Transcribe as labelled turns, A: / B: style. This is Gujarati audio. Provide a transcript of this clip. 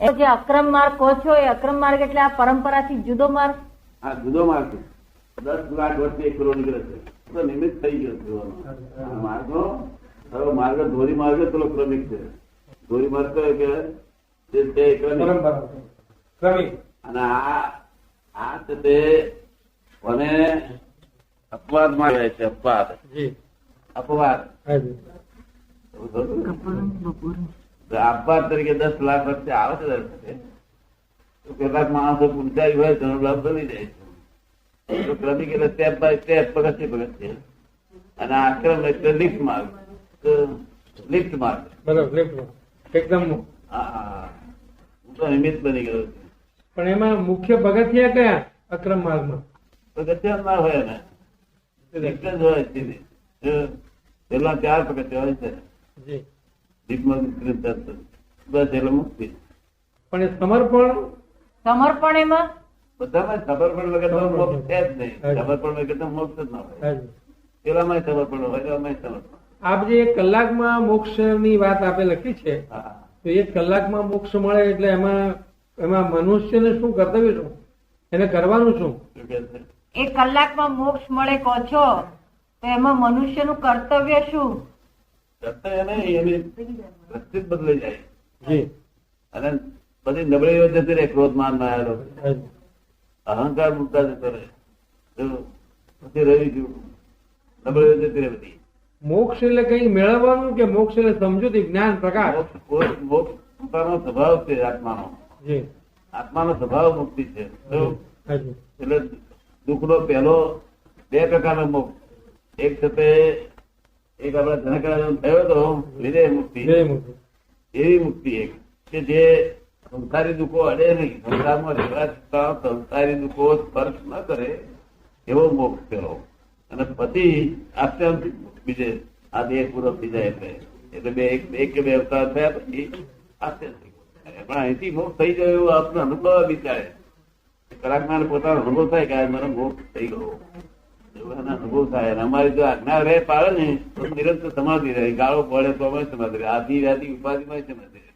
A: એ જે અક્રમ માર્ગ કહો છો એ અક્રમ માર્ગ એટલે આ પરંપરાથી જુદો માર્ગ?
B: આ જુદો માર્ગ છે. દસ લાખ વર્ષથી એક કરોડ નીકળે છે. તો નિમિત્ત થઈ ગયો છે. આ હવે માર્ગ ધોરી માર્ગ પેલો ક્રમિક છે. ધોરી માર્ગ કયો કે તે ક્રમિક. અને આ આ છે તે અને અપવાદમાં રહે છે અપવાદ.
C: જી.
B: અપવાદ. અપવાદ તરીકે દસ લાખ વર્ષે આવે છે દર વખતે. કેટલાક માણસો પૂંચાઈ હોય તો લાભ બની જાય છે. તો ક્રમિક એટલે સ્ટેપ બાય સ્ટેપ પગથિયે પગથિયે. અને આક્રમ એટલે લિફ્ટ માર્ગ. લિફ્ટ માર્ગ.
C: બરાબર લિફ્ટ એકદમ
B: હા હા તો નિમિત્ત બની ગયો છું.
C: પણ એમાં મુખ્ય પગથિયા કયા? અક્રમ માર્ગમાં.
B: પગથિયા ના હોય ને. લિફ્ટ જ હોય પેલા ચાર પગથિયા હોય છે.
C: જી.
B: બસ એટલે મુક્તિ
C: પણ એ સમર્પણ
A: સમર્પણ એમાં?
B: બધામાં સમર્પણ વગર તો મોક્ષ છે જ નહીં. સમર્પણ વગર તો મોક્ષ જ ના હોય. પેલામાં સમર્પણ હોય એમાં સમર્પણ.
C: આપ જે એક કલાકમાં મોક્ષની વાત આપે લખી છે તો એક કલાકમાં મોક્ષ મળે એટલે એમાં એમાં મનુષ્યને શું કર્તવ્ય શું? એને કરવાનું શું?
B: શું
A: એક કલાકમાં મોક્ષ મળે કહો છો તો એમાં મનુષ્યનું કર્તવ્ય શું?
B: કર્તવ્ય એને એને રસ્તે બદલાઈ જાય. અને બધી નબળીઓ જતી રહે ક્રોધ માન માયાલો અહંકાર મૂકતા જતો રહે પછી રહી ગયું. નબળીઓ જતી રહે બધી.
C: મોક્ષ એટલે કઈ મેળવવાનું કે મોક્ષ એટલે સમજૂતી જ્ઞાન પ્રકાશ?
B: મોક્ષ પોતાનો સ્વભાવ છે આત્માનો. આત્માનો સ્વભાવ મુક્તિ છે. એટલે દુઃખનો પહેલો બે પ્રકારનો મોક્ષ. એક છે તે એક આપણા જનકરાજ થયો હતો વિજય મુક્તિ. એવી મુક્તિ એક કે જે સંસારી દુઃખો અડે નહીં સંસારમાં રહેવા છતાં સંસારી દુઃખો સ્પર્શ ન કરે એવો મોક્ષ પેલો અને પછી આત્યંતિક બીજે આ દેહ પૂરો થઈ જાય એટલે. એટલે બે એક કે બે અવતાર થયા પછી આત્યંતિક પણ અહીંથી મોક્ષ થઈ ગયો એવો આપનો અનુભવ વિચારે કલાકમાં પોતાનો અનુભવ થાય કે આ મારો મોક્ષ થઈ ગયો. અનુભવ થાય અમારી જો આજ્ઞા રે પાડે ને, તો નિરંતર સમાધિ રહે. ગાળો પડે તો અમે સમાધિ રહે. આધી રાધી ઉપાધિ માં સમાધિ રહે.